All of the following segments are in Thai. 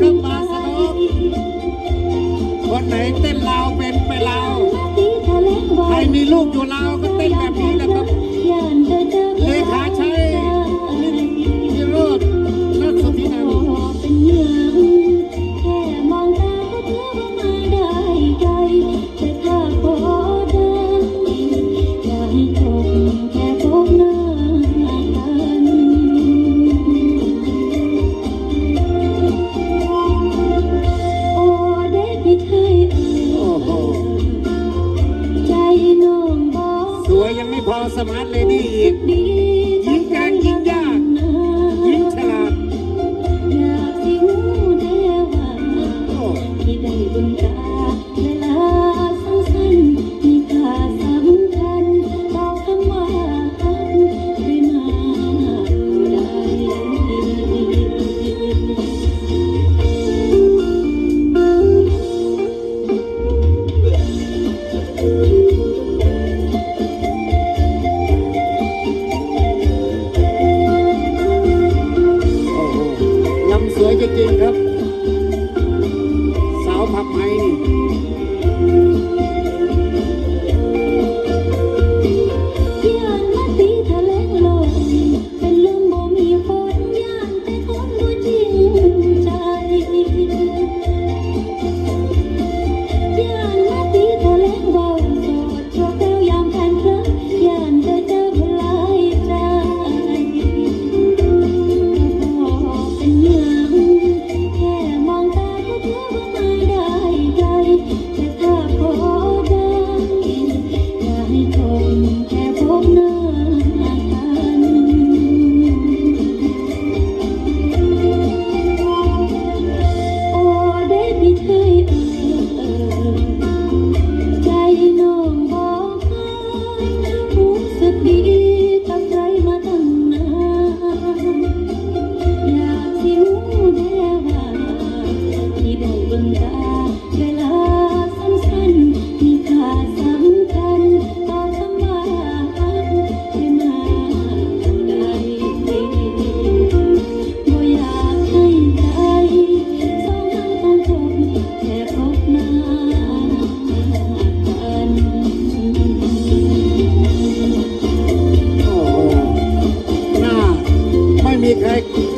พระบาสนกคนไหนเต้นลาวเป็นไปลาวใครมีลูกอยู่ลาวก็เต้นแบบนี้และครับเลขาชัยนิโรธนักสุดที่นาแต่ถ้าพอได้อยากให้จบ วยยังไม่พอสมาร์ทเลดี้อีก จริงๆครับ สาวผักไม้นี่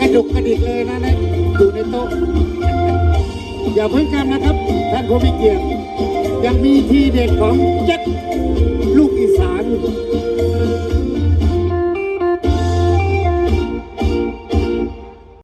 กระดุกกระดิกเลยนะนะอยู่ในโต๊ะอย่าเพิ่งกลับนะครับ ท่านผู้มีเกียรติยังมีทีเด็ดของเจ็ด